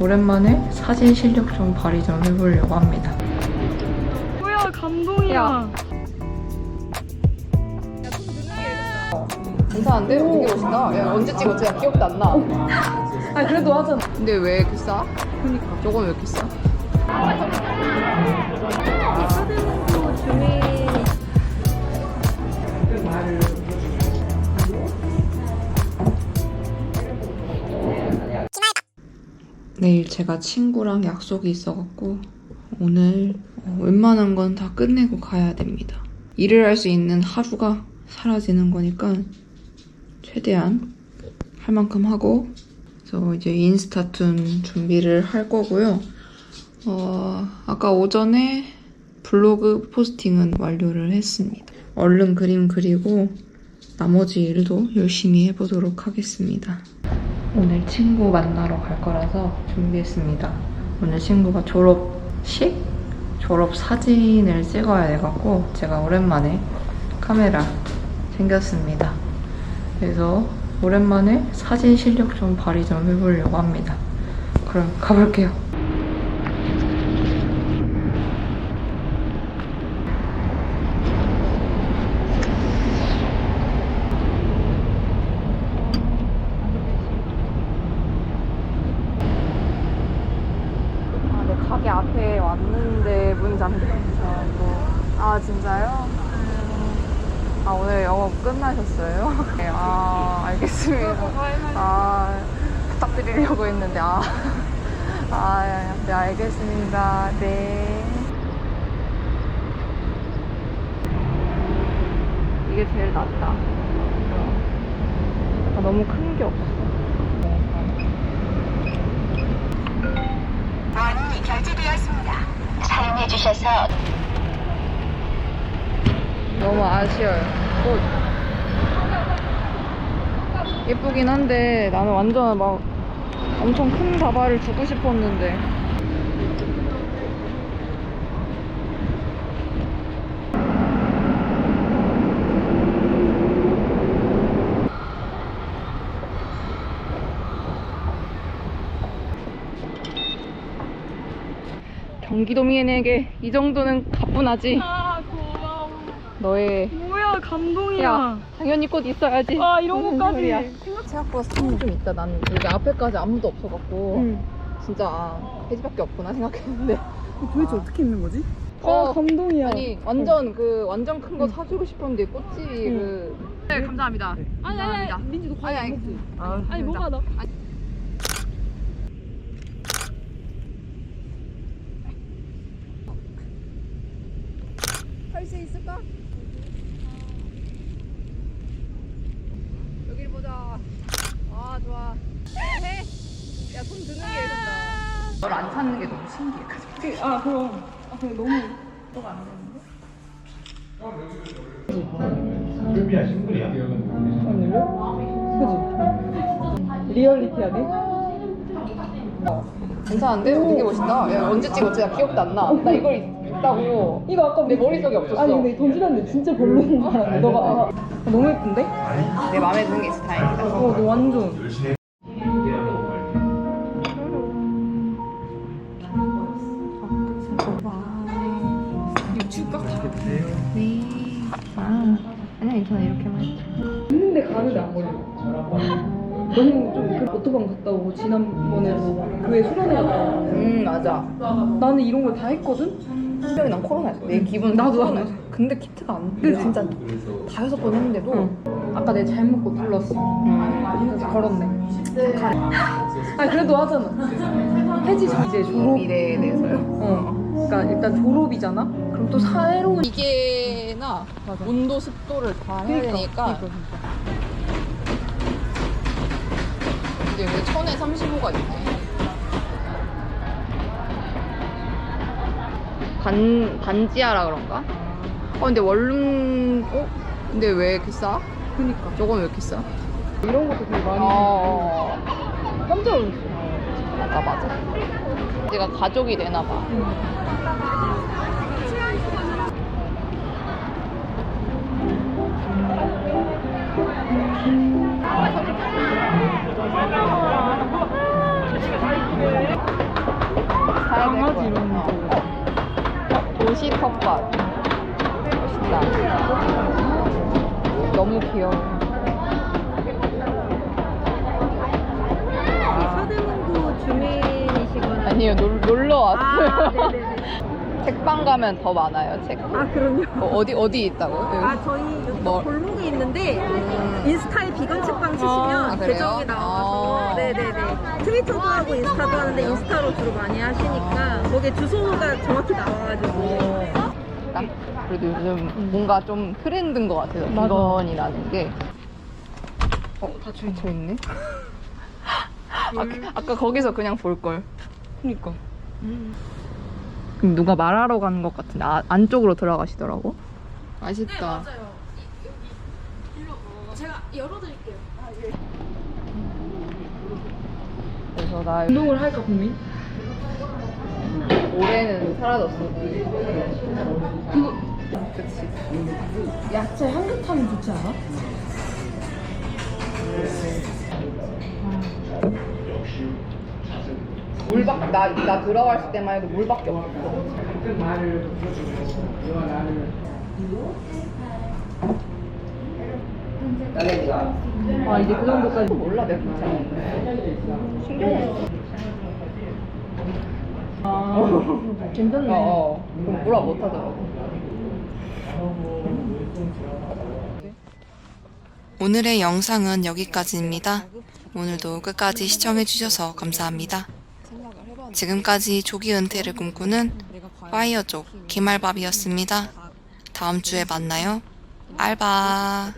오랜만에 사진 실력 좀 발휘 좀 해보려고 합니다. 뭐야 감동이야. 야. 괜찮은데? 되게 멋있다. 야, 언제 찍었지? 나 기억도 안 나. 아 그래도 하잖아. 근데 왜 이렇게 싸? 그니까. 저건 왜 이렇게 싸? 사진도 주미. 내일 제가 친구랑 약속이 있어갖고 오늘 어, 웬만한 건 다 끝내고 가야 됩니다. 일을 할 수 있는 하루가 사라지는 거니까 최대한 할 만큼 하고 그래서 이제 인스타툰 준비를 할 거고요. 어, 아까 오전에 블로그 포스팅은 완료를 했습니다. 얼른 그림 그리고 나머지 일도 열심히 해보도록 하겠습니다. 오늘 친구 만나러 갈 거라서 준비했습니다. 오늘 친구가 졸업식? 졸업 사진을 찍어야 돼갖고 제가 오랜만에 카메라 챙겼습니다. 그래서 오랜만에 사진 실력 좀 발휘 좀 해보려고 합니다. 그럼 가볼게요. 아, 네, 가게 앞에 왔는데 문 잠겨있어서. 아, 진짜요? 음. 아, 오늘 영업 끝나셨어요? 네, 아, 알겠습니다. 아, 부탁드리려고 했는데, 아. 아, 네, 알겠습니다. 네. 이게 제일 낫다. 아, 너무 큰 게 없어. 원이 결제되었습니다. 사용해 주셔서 너무 아쉬워요. 꽃. 예쁘긴 한데 나는 완전 막 엄청 큰 다발을 주고 싶었는데. 경기도민에게 이 정도는 가뿐하지. 아 고마워. 너의 뭐야 감동이야. 야 당연히 꽃 있어야지. 아 이런 것까지. 생각보다 사람이 좀 있다. 난 여기 앞에까지 아무도 없어갖고 응. 진짜 아, 돼지밖에 없구나 생각했는데. 도대체 어떻게 있는 거지? 어, 아 감동이야. 아니 완전 그 완전 큰 거 사주고 싶었는데 꽃집이 그. 네 감사합니다. 아니 아니 아니 민지 너 과일 아니? 아, 아니 뭐가 나? 할 수 있을까? 여기를 보자. 아 좋아. 해. 야돈 드는 게 이런다. 널 안 찾는 게 너무 신기해. 그, 아 그럼. 아 근데 너무 너가 안 되는데? 급이야 신분이야 그지? 리얼리티하게? 괜찮은데? 되게 멋있다. 야, 언제 찍었지? 나 기억도 안 나. 나 이걸 있다고 이거 아까 내 머릿속에 없었어. 아니 근데 던지는데 진짜 별로인 줄 알았는데 너가 아, 아, 너무 예쁜데? 내 마음에 드는 게 있어 다행이다. 어 너 완전 네. 아, 아니야 괜찮아 이렇게만. 있는데 가는데 안 걸려 너무 좀 그 오토방 갔다 오고 지난번에 교회 수련회 갔다 오고 음 맞아. 나는 이런 걸 다 했거든? 분명히 난 코로나였어. 내 기분 나도 코로나였어. 근데 키트가 안. 그치? 진짜 다 여섯 번 했는데도 응. 아까 내 잘못 고 불렀어 음. 걸었네 아니 그래도 하잖아 해지 이제 졸업 미래에 대해서요. 어 그러니까 일단 졸업이잖아 그럼 또 새로운 기계나 맞아. 온도 습도를 다 해야 되니까. 그러니까, 그러니까. 근데 여기 천에 35가 있네. 반 반지하라 그런가? 어 근데 원룸 어? 근데 왜 이렇게 싸? 그니까 저건 왜 이렇게 싸? 이런 것도 되게 많이 어 깜짝 놀랐어 맞아 맞아. 내가 가족이 되나 봐. 가 도시 텃밭. 멋있다. 너무 귀여워. 서대문구 주민이시거나. 아니요, 놀, 놀러 왔어요. 아. 책방 가면 더 많아요, 책. 아, 그럼요. 어, 어디, 어디 있다고요? 아, 저희 여기 뭐? 골목에 있는데 인스타에 비건 책방 치시면 아, 그래요? 계정이 나와서 아. 네네네 트위터도 하고 인스타도 하는데 인스타로 주로 많이 하시니까 거기에 주소가 정확히 나와가지고 딱 그래도 요즘 뭔가 좀 트렌드인 것 같아요. 비건이라는 게. 어, 다 주인쳐 있네. 아까, 아까 거기서 그냥 볼 걸. 그니까 그럼 누가 말하러 가는 것 같은데 아, 안쪽으로 들어가시더라고. 맛있다. 제가 열어드릴게요 그래서 나 운동을 할까 고민? 올해는 사라졌어. 그거 그치. 야채 향긋하면 좋지 않아? 물밖 나, 나 들어갔을 때만 해도 물밖에 없어. 아 이제 그 정도까지 몰라 내가 괜찮아. 신기해. 아 괜찮네 어, 어. 그럼 뭐라 못 하더라고. 오늘의 영상은 여기까지입니다. 오늘도 끝까지 시청해주셔서 감사합니다. 지금까지 조기 은퇴를 꿈꾸는 파이어족 김알밥이었습니다. 다음 주에 만나요. 알바.